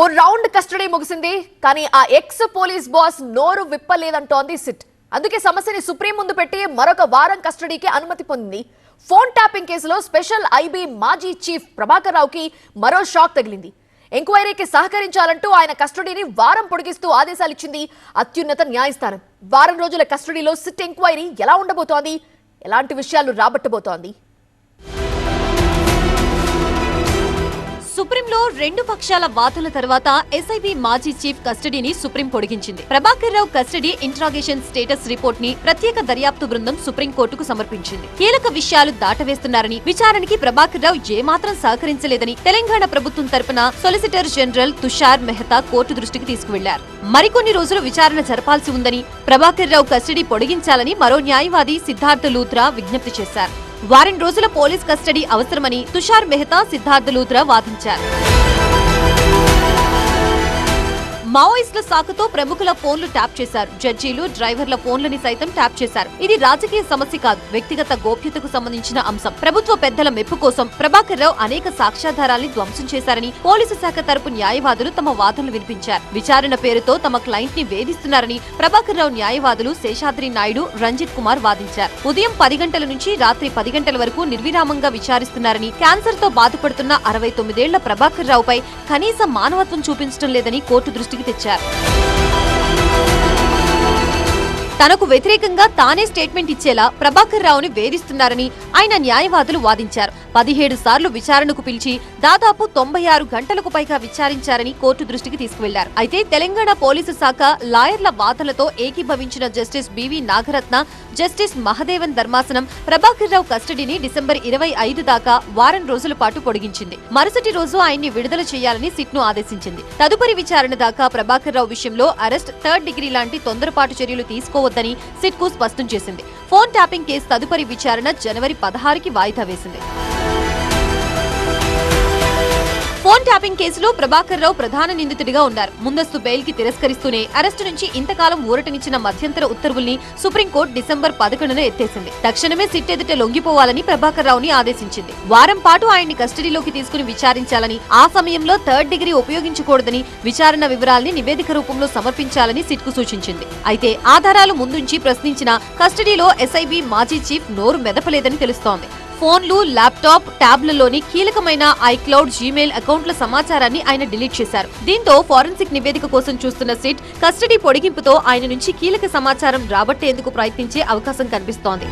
ఓ round custody ముగిసింది కానీ ఆ ఎక్స్ పోలీస్ బాస్ నోరు విప్పలేదంటోంది సిట్. అందుకే సమస్యని సుప్రీం ముందు పెట్టి మరొక వారం కస్టడీకి అనుమతి పొందింది. ఫోన్ ట్యాపింగ్ కేసులో స్పెషల్ ఐబీ మాజీ చీఫ్ ప్రభాకర్ రావుకి మరో షాక్ తగిలింది. ఎంక్వైరీకి సహకరించాలంటూ ఆయన కస్టడీని వారం పొడిగిస్తూ ఆదేశాలిచ్చింది అత్యున్నత న్యాయస్థానం. వారం రోజుల కస్టడీలో సిట్ ఎంక్వైరీ ఎలా ఉండబోతోంది? ఎలాంటి విషయాలు రాబట్టబోతోంది? సుప్రీంలో రెండు పక్షాల వాదనల తర్వాత ఎస్ఐబి మాజీ చీఫ్ కస్టడీని supreme పొడిగించింది. Prabhakar Rao custody interrogation status రిపోర్ట్ని ప్రత్యేక దర్యాప్తు బృందం సుప్రీం కోర్టుకు సమర్పించింది. కీలక విషయాలు దాటవేస్తున్నారని విచారణకి ప్రభాకర్ రావు ఏమాత్రం సహకరించలేదని తెలంగాణ ప్రభుత్వం తరపున solicitor general Tushar Mehta court దృష్టికి తీసుకువెళ్ళారు. మరికొన్ని రోజులు విచారణ జరపాల్సి ఉందని ప్రభాకర్ రావు కస్టడీ పొడిగించాలని మరో న్యాయవాది సిద్ధార్థ లూత్రా విజ్ఞప్తి చేశారు. వారం రోజుల పోలీస్ కస్టడీ అవసరమని తుషార్ మెహతా సిద్ధార్థ లూత్రా వాదించారు. మావోయిస్టుల శాఖతో ప్రముఖుల ఫోన్లు ట్యాప్ చేశారు. జడ్జీలు డ్రైవర్ల ఫోన్లని సైతం ట్యాప్ చేశారు. ఇది రాజకీయ సమస్య కాదు వ్యక్తిగత గోప్యతకు సంబంధించిన అంశం. ప్రభుత్వ పెద్దల మెప్పు కోసం ప్రభాకర్ రావు అనేక సాక్ష్యాధారాల్ని ధ్వంసం చేశారని పోలీసు శాఖ తరపు న్యాయవాదులు తమ వాదనలు వినిపించారు. విచారణ పేరుతో తమ క్లయింట్ని వేధిస్తున్నారని ప్రభాకర్ రావు న్యాయవాదులు శేషాద్రి నాయుడు రంజిత్ కుమార్ వాదించారు. ఉదయం పది గంటల నుంచి రాత్రి పది గంటల వరకు నిర్విరామంగా విచారిస్తున్నారని క్యాన్సర్తో బాధపడుతున్న అరవై తొమ్మిదేళ్ళ ప్రభాకర్ రావుపై కనీస మానవత్వం చూపించడం లేదని కోర్టు దృష్టికి తెచ్చారు తనకు వ్యతిరేకంగా తానే స్టేట్మెంట్ ఇచ్చేలా ప్రభాకర్ రావుని వేధిస్తున్నారని ఆయన న్యాయవాదులు వాదించారు. పదిహేడు సార్లు విచారణకు పిలిచి దాదాపు తొంభై ఆరు గంటలకు పైగా విచారించారని కోర్టు దృష్టికి తీసుకువెళ్ళారు. అయితే తెలంగాణ పోలీసు శాఖ లాయర్ల వాదనలతో ఏకీభవించిన justice B V Nagarathna justice Mahadevan ధర్మాసనం ప్రభాకర్ రావు కస్టడీని డిసెంబర్ ఇరవై ఐదు దాకా వారం రోజుల పాటు పొడిగించింది. మరుసటి రోజు ఆయన్ని విడుదల చేయాలని సిట్ను ఆదేశించింది. తదుపరి విచారణ దాకా ప్రభాకర్ రావు విషయంలో అరెస్ట్ థర్డ్ డిగ్రీ లాంటి తొందరపాటు చర్యలు తీసుకోవద్దని సిట్కు స్పష్టం చేసింది. ఫోన్ ట్యాపింగ్ కేసు తదుపరి విచారణ జనవరి పదహారుకి వాయిదా వేసింది. ఫోన్ ట్యాపింగ్ కేసులో ప్రభాకర్ రావు ప్రధాన నిందితుడిగా ఉన్నారు. ముందస్తు బెయిల్కి తిరస్కరిస్తూనే అరెస్టు నుంచి ఇంతకాలం ఊరటనిచ్చిన మధ్యంతర ఉత్తర్వుల్ని సుప్రీంకోర్టు డిసెంబర్ పదకొండున ఎత్తేసింది. తక్షణమే సిట్ ఎదుట లొంగిపోవాలని ప్రభాకర్ రావుని ఆదేశించింది. వారం పాటు ఆయన్ని కస్టడీలోకి తీసుకుని విచారించాలని ఆ సమయంలో థర్డ్ డిగ్రీ ఉపయోగించకూడదని విచారణ వివరాల్ని నివేదిక రూపంలో సమర్పించాలని సిట్కు సూచించింది. అయితే ఆధారాలు ముందుంచి ప్రశ్నించిన కస్టడీలో ఎస్ఐబి మాజీ చీఫ్ నోరు మెదపలేదని తెలుస్తోంది. ఫోన్లు ల్యాప్టాప్ ట్యాబ్లలోని కీలకమైన ఐక్లౌడ్ జీమెయిల్ అకౌంట్ల సమాచారాన్ని ఆయన డిలీట్ చేశారు. దీంతో ఫోరెన్సిక్ నివేదిక కోసం చూస్తున్న సిట్ కస్టడీ పొడిగింపుతో ఆయన నుంచి కీలక సమాచారం రాబట్టేందుకు ప్రయత్నించే అవకాశం కనిపిస్తోంది.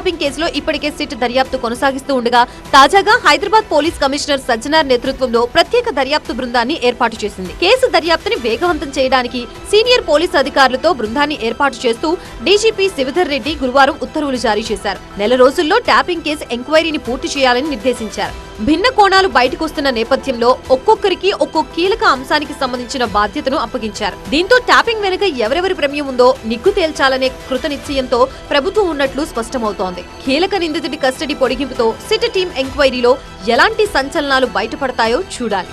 కిడ్నాపింగ్ కేసులో ఇప్పటికే సిట్ దర్యాప్తు కొనసాగిస్తూ ఉండగా తాజాగా హైదరాబాద్ పోలీస్ కమిషనర్ సజ్జనార్ నేతృత్వంలో ప్రత్యేక దర్యాప్తు బృందాన్ని ఏర్పాటు చేసింది. కేసు దర్యాప్తుని వేగవంతం చేయడానికి సీనియర్ పోలీస్ అధికారులతో బృందాన్ని ఏర్పాటు చేస్తూ డీజీపీ శివధర్ రెడ్డి గురువారం ఉత్తర్వులు జారీ చేశారు. నెల రోజుల్లో ట్యాపింగ్ కేసు ఎంక్వైరీని పూర్తి చేయాలని నిర్దేశించారు. భిన్న కోణాలు బయటకొస్తున్న నేపథ్యంలో ఒక్కొక్కరికి ఒక్కో కీలక అంశానికి సంబంధించిన బాధ్యతను అప్పగించారు. దీంతో ట్యాపింగ్ వెనుక ఎవరెవరి ప్రమేయం ఉందో నిగ్గు తేల్చాలనే కృత నిశ్చయంతో ప్రభుత్వం ఉన్నట్లు స్పష్టమవుతోంది. కీలక నిందితుడి కస్టడీ పొడిగింపుతో సిట్ టీం ఎంక్వైరీలో ఎలాంటి సంచలనాలు బయటపడతాయో చూడాలి.